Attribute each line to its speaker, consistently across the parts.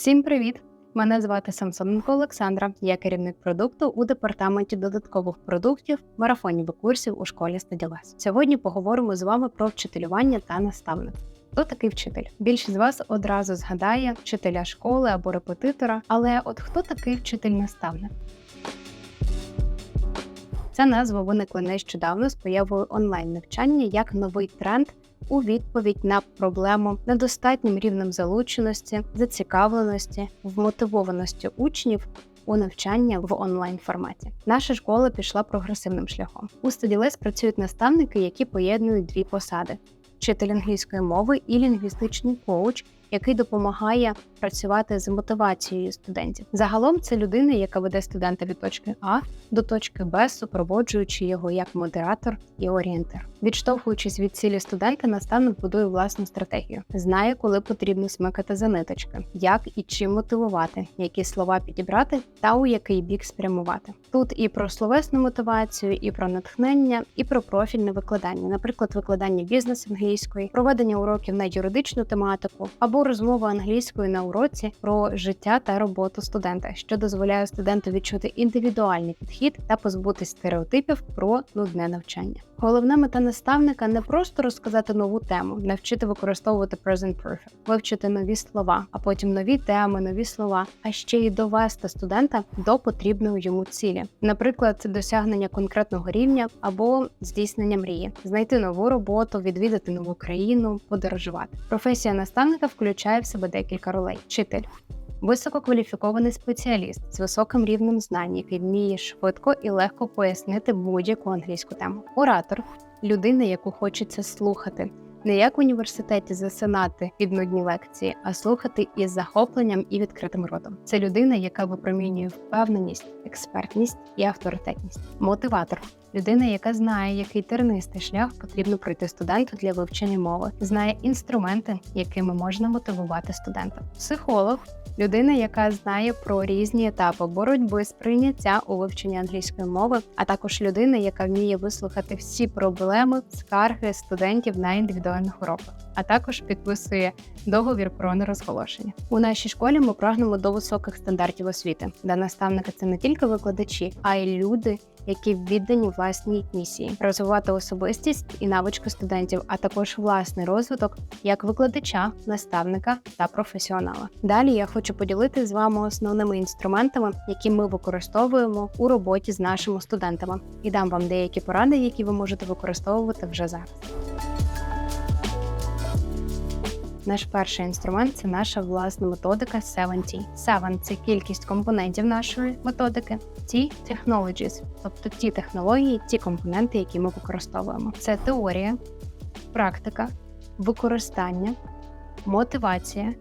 Speaker 1: Всім привіт! Мене звати Самсоненко Олександра. Я керівник продукту у департаменті додаткових продуктів, марафонів і курсів у школі Стаділес. Сьогодні поговоримо з вами про вчителювання та наставництво. Хто такий вчитель? Більшість з вас одразу згадає вчителя школи або репетитора. Але от хто такий вчитель-наставник? Ця назва виникла нещодавно з появою онлайн-навчання як новий тренд у відповідь на проблему недостатнім рівнем залученості, зацікавленості, вмотивованості учнів у навчання в онлайн форматі. Наша школа пішла прогресивним шляхом. У стаділес працюють наставники, які поєднують дві посади: вчитель англійської мови і лінгвістичний коуч, який допомагає працювати з мотивацією студентів. Загалом це людина, яка веде студента від точки А до точки Б, супроводжуючи його як модератор і орієнтир. Відштовхуючись від цілі студента, наставник будує власну стратегію, знає, коли потрібно смикати за ниточки, як і чим мотивувати, які слова підібрати та у який бік спрямувати. Тут і про словесну мотивацію, і про натхнення, і про профільне викладання, наприклад, викладання бізнес англійської, проведення уроків на юридичну тематику або розмова англійською на уроці про життя та роботу студента, що дозволяє студенту відчути індивідуальний підхід та позбутись стереотипів про нудне навчання. Головна мета наставника не просто розказати нову тему, навчити використовувати present perfect, вивчити нові слова, а потім нові теми, нові слова, а ще й довести студента до потрібної йому цілі, наприклад, досягнення конкретного рівня або здійснення мрії, знайти нову роботу, відвідати нову країну, подорожувати. Професія наставника включає в себе декілька ролей: вчитель. Висококваліфікований спеціаліст з високим рівнем знань, який вміє швидко і легко пояснити будь-яку англійську тему. Оратор людина, яку хочеться слухати, не як в університеті засинати під нудні лекції, а слухати із захопленням і відкритим ротом. Це людина, яка випромінює впевненість, експертність і авторитетність. Мотиватор людина, яка знає, який тернистий шлях потрібно пройти студенту для вивчення мови, знає інструменти, якими можна мотивувати студента. Психолог людина, яка знає про різні етапи боротьби з прийняття у вивченні англійської мови, а також людина, яка вміє вислухати всі проблеми, скарги студентів на індивідуальних уроках, а також підписує договір про нерозголошення. У нашій школі ми прагнемо до високих стандартів освіти, де наставники це не тільки викладачі, а й люди. Які віддані власній місії, розвивати особистість і навички студентів, а також власний розвиток як викладача, наставника та професіонала. Далі я хочу поділитися з вами основними інструментами, які ми використовуємо у роботі з нашими студентами, і дам вам деякі поради, які ви можете використовувати вже зараз. Наш перший інструмент це наша власна методика 7T. 7 – це кількість компонентів нашої методики. T – technologies, тобто ті технології, ті компоненти, які ми використовуємо. Це теорія, практика, використання, мотивація,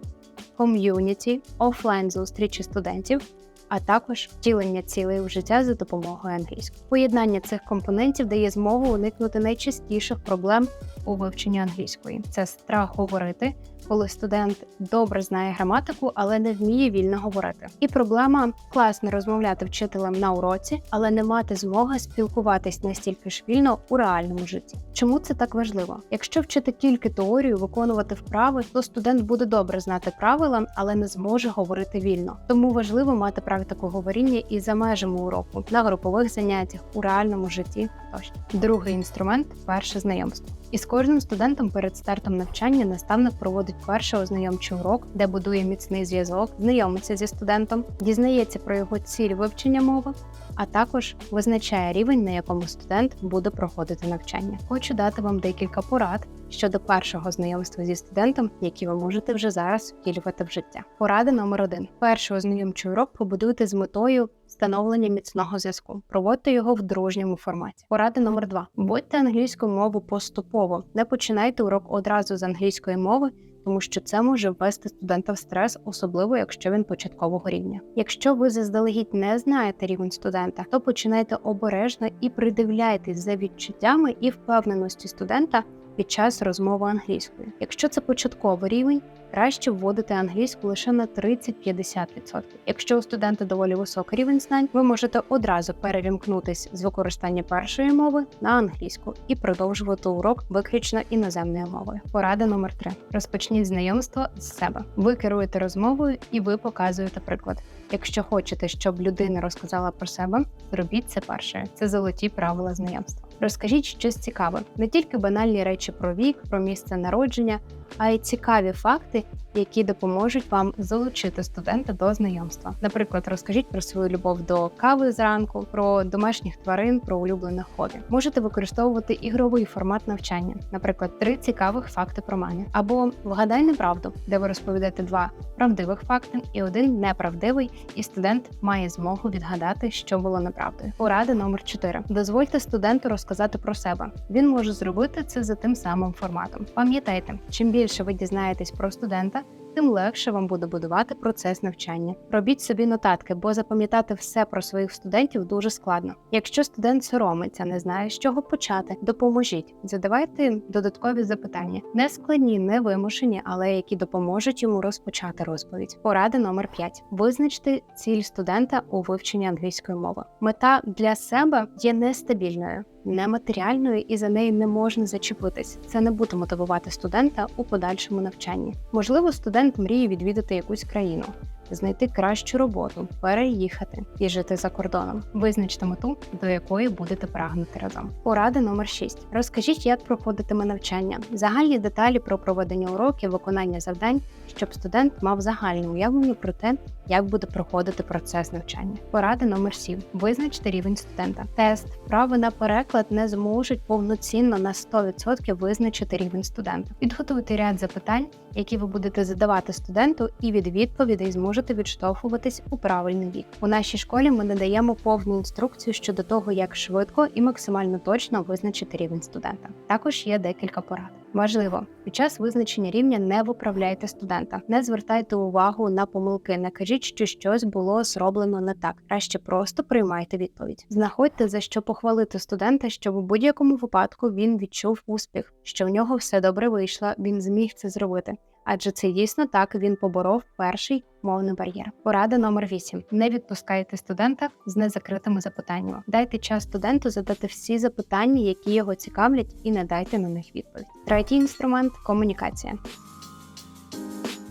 Speaker 1: ком'юніті, офлайн зустрічі студентів. А також втілення цілей у життя за допомогою англійської. Поєднання цих компонентів дає змогу уникнути найчастіших проблем у вивченні англійської. Це страх говорити, коли студент добре знає граматику, але не вміє вільно говорити. І проблема класно розмовляти вчителем на уроці, але не мати змоги спілкуватись настільки ж вільно у реальному житті. Чому це так важливо? Якщо вчити тільки теорію, виконувати вправи, то студент буде добре знати правила, але не зможе говорити вільно. Тому важливо мати практику говоріння і за межами уроку на групових заняттях у реальному житті. Тощо другий інструмент перше знайомство. І з кожним студентом перед стартом навчання наставник проводить перший ознайомчий урок, де будує міцний зв'язок, знайомиться зі студентом, дізнається про його ціль вивчення мови, а також визначає рівень, на якому студент буде проходити навчання. Хочу дати вам декілька порад щодо першого знайомства зі студентом, які ви можете вже зараз втілювати в життя. Порада номер один: перший ознайомчий урок побудуйте з метою встановлення міцного зв'язку. Проводьте його в дружньому форматі. Порада номер два: вводьте англійську мову поступово. Не починайте урок одразу з англійської мови. Тому що це може ввести студента в стрес, особливо якщо він початкового рівня. Якщо ви заздалегідь не знаєте рівень студента, то починайте обережно і придивляйтесь за відчуттями і впевненості студента під час розмови англійською. Якщо це початковий рівень, краще вводити англійську лише на 30-50%. Якщо у студента доволі високий рівень знань, ви можете одразу перевімкнутись з використання першої мови на англійську і продовжувати урок виключно іноземною мовою. Порада номер 3. розпочніть знайомство з себе. Ви керуєте розмовою і ви показуєте приклад. Якщо хочете, щоб людина розказала про себе, зробіть це перше. Це золоті правила знайомства. Розкажіть щось цікаве, не тільки банальні речі про вік, про місце народження, а й цікаві факти, які допоможуть вам залучити студента до знайомства. Наприклад, розкажіть про свою любов до кави зранку, про домашніх тварин, про улюблене хобі. Можете використовувати ігровий формат навчання, наприклад, три цікавих факти про мене, або вгадай неправду, де ви розповідаєте два правдивих факти і один неправдивий, і студент має змогу відгадати, що було неправдою. Порада номер 4. дозвольте студенту розказати про себе. Він може зробити це за тим самим форматом. Пам'ятайте, чим більше ви дізнаєтесь про студента, тим легше вам буде будувати процес навчання. Робіть собі нотатки, бо запам'ятати все про своїх студентів дуже складно. Якщо студент соромиться, не знає, з чого почати, допоможіть. Задавайте додаткові запитання, не складні, не вимушені, але які допоможуть йому розпочати розповідь. Порада номер 5. визначте ціль студента у вивченні англійської мови. Мета для себе є нестабільною нематеріальною і за неї не можна зачепитись. Це не буде мотивувати студента у подальшому навчанні. Можливо, студент мріє відвідати якусь країну. Знайти кращу роботу, переїхати і жити за кордоном. Визначте мету, до якої будете прагнути разом. Порада номер 6. Розкажіть, як проходитиме навчання, загальні деталі про проведення уроків, виконання завдань, щоб студент мав загальне уявлення про те, як буде проходити процес навчання. Порада номер 7. Визначте рівень студента. Тест, вправи на переклад не зможуть повноцінно на 100% визначити рівень студента. Підготуйте ряд запитань, які ви будете задавати студенту, і від відповідей зможете відштовхуватись у правильний вік. У нашій школі ми надаємо повну інструкцію щодо того, як швидко і максимально точно визначити рівень студента. Також є декілька порад. Важливо, під час визначення рівня не виправляйте студента, не звертайте увагу на помилки, не кажіть, що щось було зроблено не так. Краще просто приймайте відповідь. Знаходьте за що похвалити студента, щоб у будь-якому випадку він відчув успіх, що в нього все добре вийшло, він зміг це зробити адже це дійсно так він поборов перший мовний бар'єр. Порада номер 8. не відпускайте студента з незакритими запитаннями. Дайте час студенту задати всі запитання, які його цікавлять, і не дайте на них відповідь. Третій інструмент комунікація.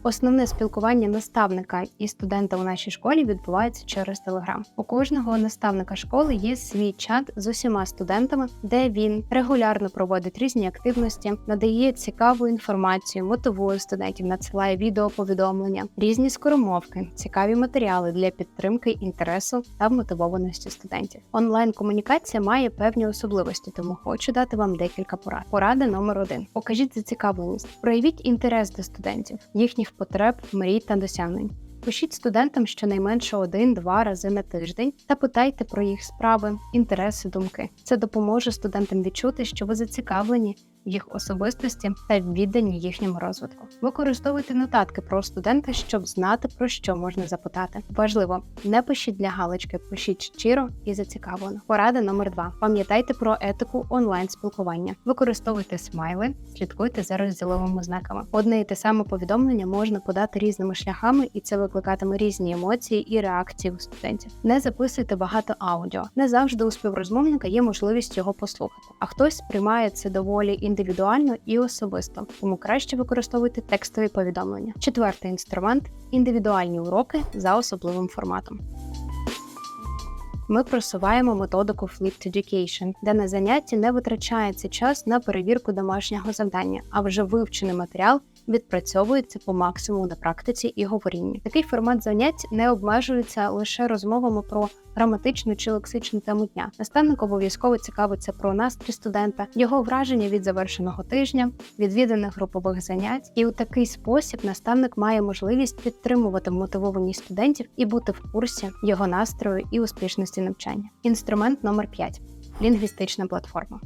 Speaker 1: Основне спілкування наставника і студента у нашій школі відбувається через телеграм. У кожного наставника школи є свій чат з усіма студентами, де він регулярно проводить різні активності, надає цікаву інформацію, мотивує студентів, надсилає відеоповідомлення, різні скоромовки, цікаві матеріали для підтримки інтересу та мотивованості студентів. Онлайн комунікація має певні особливості, тому хочу дати вам декілька порад. Порада номер один: покажіть зацікавленість, проявіть інтерес до студентів, їхніх їх потреб, мрій та досягнень. Пишіть студентам щонайменше один-два рази на тиждень та питайте про їх справи, інтереси, думки. Це допоможе студентам відчути, що ви зацікавлені їх особистості та віддані їхньому розвитку. Використовуйте нотатки про студента, щоб знати про що можна запитати. Важливо, не пишіть для галочки, пишіть щиро і зацікавлено. Порада номер два: пам'ятайте про етику онлайн спілкування. Використовуйте смайли, слідкуйте за розділовими знаками. Одне і те саме повідомлення можна подати різними шляхами, і це викликатиме різні емоції і реакції у студентів. Не записуйте багато аудіо. Не завжди у співрозмовника є можливість його послухати, а хтось сприймає це доволі індивідуально і особисто, тому краще використовуйте текстові повідомлення. Четвертий інструмент індивідуальні уроки за особливим форматом. Ми просуваємо методику Flipped Education, де на занятті не витрачається час на перевірку домашнього завдання, а вже вивчений матеріал відпрацьовується по максимуму на практиці і говорінні. Такий формат занять не обмежується лише розмовами про граматичну чи лексичну тему дня. Наставник обов'язково цікавиться про настрій студента, його враження від завершеного тижня, відвіданих групових занять. І у такий спосіб наставник має можливість підтримувати мотивованість студентів і бути в курсі його настрою і успішності навчання. Інструмент номер 5. лінгвістична платформа.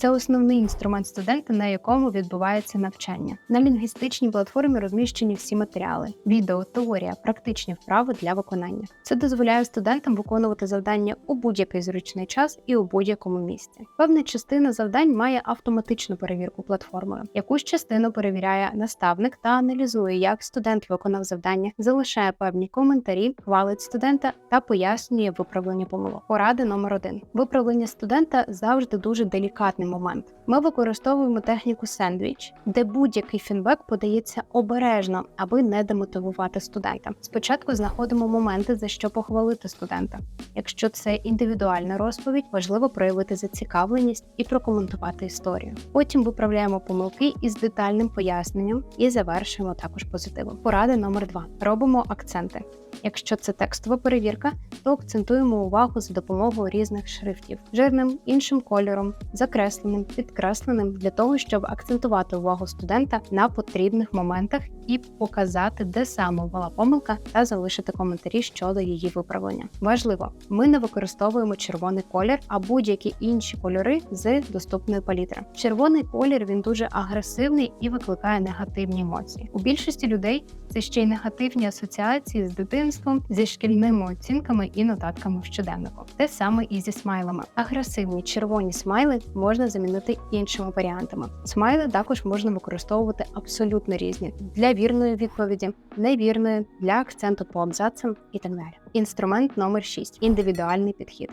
Speaker 1: Це основний інструмент студента, на якому відбувається навчання. На лінгвістичній платформі розміщені всі матеріали: відео, теорія, практичні вправи для виконання. Це дозволяє студентам виконувати завдання у будь-який зручний час і у будь-якому місці. Певна частина завдань має автоматичну перевірку платформою. Якусь частину перевіряє наставник та аналізує, як студент виконав завдання, залишає певні коментарі, хвалить студента та пояснює виправлення помилок. Поради номер один: виправлення студента завжди дуже делікатний момент. Ми використовуємо техніку сендвіч, де будь-який фідбек подається обережно, аби не демотивувати студента. Спочатку знаходимо моменти, за що похвалити студента. Якщо це індивідуальна розповідь, важливо проявити зацікавленість і прокоментувати історію. Потім виправляємо помилки із детальним поясненням і завершуємо також позитивом. Порада номер два: робимо акценти. Якщо це текстова перевірка, то акцентуємо увагу за допомогою різних шрифтів жирним, іншим кольором, закресленим, підкресленим для того, щоб акцентувати увагу студента на потрібних моментах і показати, де саме була помилка, та залишити коментарі щодо її виправлення. Важливо, ми не використовуємо червоний колір, а будь-які інші кольори з доступної палітри. Червоний колір він дуже агресивний і викликає негативні емоції. У більшості людей це ще й негативні асоціації з дитинством, зі шкільними оцінками і нотатками в щоденнику. Те саме і зі смайлами. Агресивні червоні смайли можна замінити іншими варіантами. Смайли також можна використовувати абсолютно різні для вірної відповіді, невірної, для акценту по абзацам і так далі. Інструмент номер 6. індивідуальний підхід.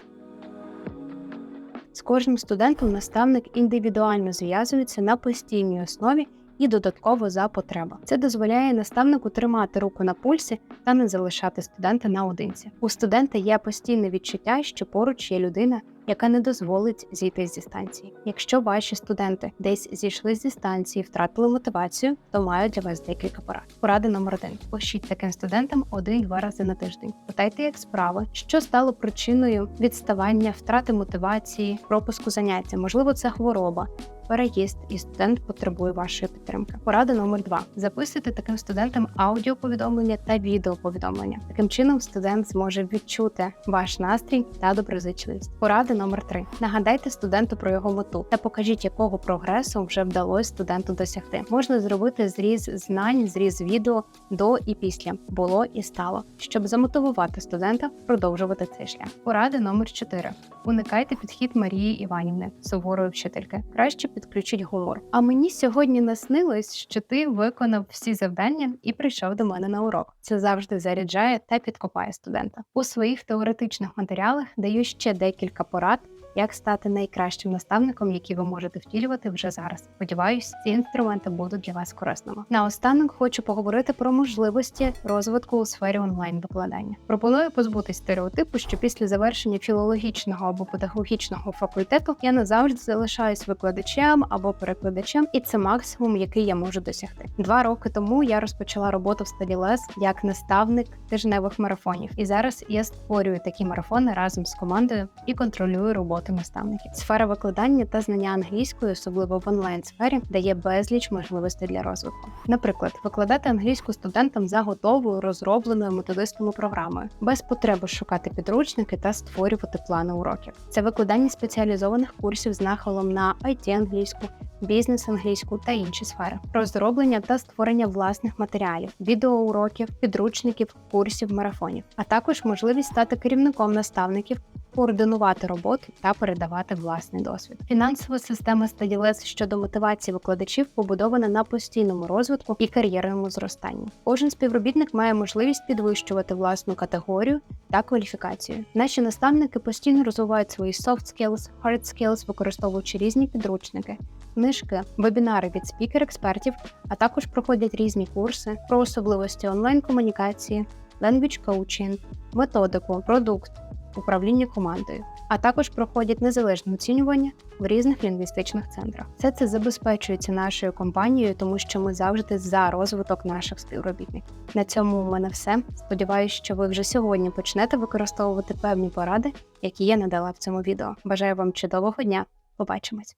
Speaker 1: З кожним студентом наставник індивідуально зв'язується на постійній основі і додатково за потреби. Це дозволяє наставнику тримати руку на пульсі та не залишати студента наодинці. У студента є постійне відчуття, що поруч є людина, яка не дозволить зійти зі станції. Якщо ваші студенти десь зійшли зі станції, втратили мотивацію, то маю для вас декілька порад. Порада номер один: пишіть таким студентам один-два рази на тиждень. Питайте, як справи, що стало причиною відставання, втрати мотивації, пропуску заняття. Можливо, це хвороба. Переїзд і студент потребує вашої підтримки. Порада номер два: записуйте таким студентам аудіоповідомлення та відеоповідомлення. Таким чином студент зможе відчути ваш настрій та доброзичливість. Порада номер три: нагадайте студенту про його мету та покажіть, якого прогресу вже вдалося студенту досягти. Можна зробити зріз знань, зріз відео до і після було і стало, щоб замотивувати студента продовжувати цей шлях. Порада номер 4. Уникайте підхід Марії Іванівни, суворої вчительки. Краще підключіть гумор. А мені сьогодні наснилось, що ти виконав всі завдання і прийшов до мене на урок. Це завжди заряджає та підкопає студента. У своїх теоретичних матеріалах даю ще декілька порад. Як стати найкращим наставником, який ви можете втілювати вже зараз? Сподіваюсь, ці інструменти будуть для вас корисними. Наостанок хочу поговорити про можливості розвитку у сфері онлайн викладання. Пропоную позбутись стереотипу, що після завершення філологічного або педагогічного факультету я назавжди залишаюсь викладачем або перекладачем, і це максимум, який я можу досягти. Два роки тому я розпочала роботу в StudyLess як наставник тижневих марафонів, і зараз я створюю такі марафони разом з командою і контролюю роботу наставників. Сфера викладання та знання англійської, особливо в онлайн сфері, дає безліч можливостей для розвитку. Наприклад, викладати англійську студентам за готовою розробленою методистською програмою, без потреби шукати підручники та створювати плани уроків. Це викладання спеціалізованих курсів з нахилом на it англійську бізнес англійську та інші сфери, розроблення та створення власних матеріалів, відеоуроків, підручників, курсів, марафонів, а також можливість стати керівником наставників. Координувати роботу та передавати власний досвід. Фінансова система StudyLess щодо мотивації викладачів побудована на постійному розвитку і кар'єрному зростанні. Кожен співробітник має можливість підвищувати власну категорію та кваліфікацію. Наші наставники постійно розвивають свої soft skills, hard skills, використовуючи різні підручники, книжки, вебінари від спікер-експертів, а також проходять різні курси про особливості онлайн-комунікації, language coaching, методику, продукт, управління командою, а також проходять незалежне оцінювання в різних лінгвістичних центрах. Все це забезпечується нашою компанією, тому що ми завжди за розвиток наших співробітників. На цьому у мене все. Сподіваюсь, що ви вже сьогодні почнете використовувати певні поради, які я надала в цьому відео. Бажаю вам чудового дня! Побачимось!